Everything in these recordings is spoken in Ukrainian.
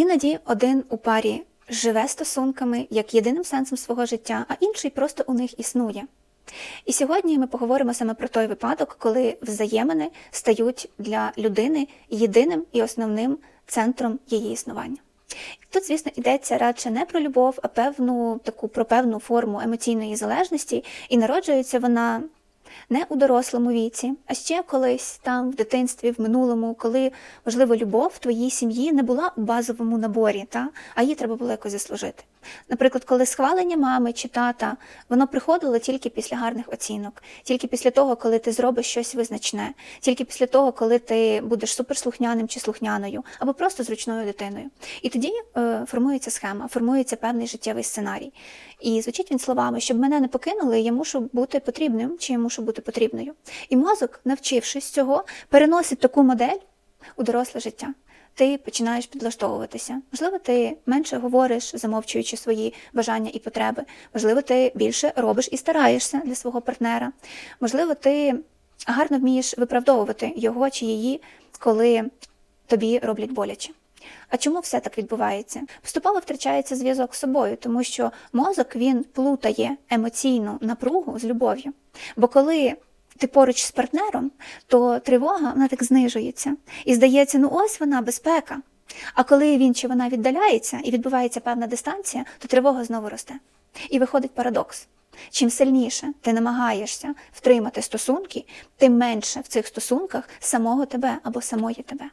Іноді один у парі живе стосунками як єдиним сенсом свого життя, а інший просто у них існує. І сьогодні ми поговоримо саме про той випадок, коли взаємини стають для людини єдиним і основним центром її існування. Тут, звісно, йдеться радше не про любов, а певну таку про певну форму емоційної залежності, і народжується вона не у дорослому віці, а ще колись там в дитинстві, в минулому, коли, можливо, любов в твоїй сім'ї не була у базовому наборі, та? а її треба було якось заслужити. Наприклад, коли схвалення мами чи тата, воно приходило тільки після гарних оцінок, тільки після того, коли ти зробиш щось визначне, тільки після того, коли ти будеш суперслухняним чи слухняною, або просто зручною дитиною. І тоді е, формується схема, формується певний життєвий сценарій. І звучить він словами, щоб мене не покинули, я мушу бути потрібним, чи я мушу бути потрібною. І мозок, навчившись цього, переносить таку модель у доросле життя. Ти починаєш підлаштовуватися. Можливо, ти менше говориш, замовчуючи свої бажання і потреби. Можливо, ти більше робиш і стараєшся для свого партнера. Можливо, ти гарно вмієш виправдовувати його чи її, коли тобі роблять боляче. А чому все так відбувається? Поступово втрачається зв'язок з собою, тому що мозок він плутає емоційну напругу з любов'ю. Бо коли ти поруч з партнером, то тривога вона так знижується. І здається, ну ось вона безпека. А коли він чи вона віддаляється і відбувається певна дистанція, то тривога знову росте. І виходить парадокс. Чим сильніше ти намагаєшся втримати стосунки, тим менше в цих стосунках самого тебе або самої тебе.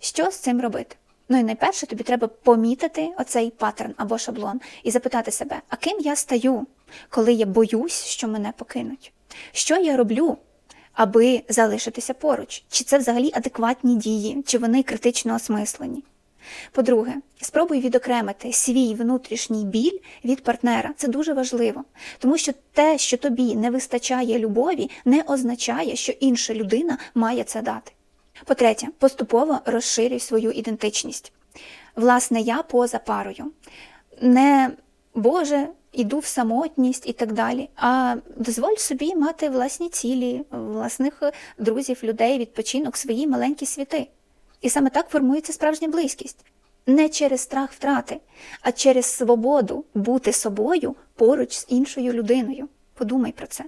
Що з цим робити? Ну і найперше тобі треба помітити оцей паттерн або шаблон і запитати себе, а ким я стаю, коли я боюсь, що мене покинуть? Що я роблю, аби залишитися поруч? Чи це взагалі адекватні дії, чи вони критично осмислені? По-друге, спробуй відокремити свій внутрішній біль від партнера. Це дуже важливо, тому що те, що тобі не вистачає любові, не означає, що інша людина має це дати. По-третє, поступово розширюй свою ідентичність. Власне, я поза парою. Не Боже, іду в самотність і так далі. А дозволь собі мати власні цілі, власних друзів, людей, відпочинок, свої маленькі світи. І саме так формується справжня близькість. Не через страх втрати, а через свободу бути собою поруч з іншою людиною. Подумай про це.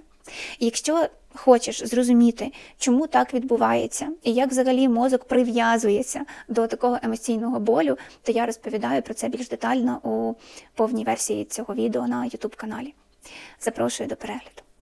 Якщо хочеш зрозуміти, чому так відбувається, і як взагалі мозок прив'язується до такого емоційного болю, то я розповідаю про це більш детально у повній версії цього відео на YouTube каналі. Запрошую до перегляду.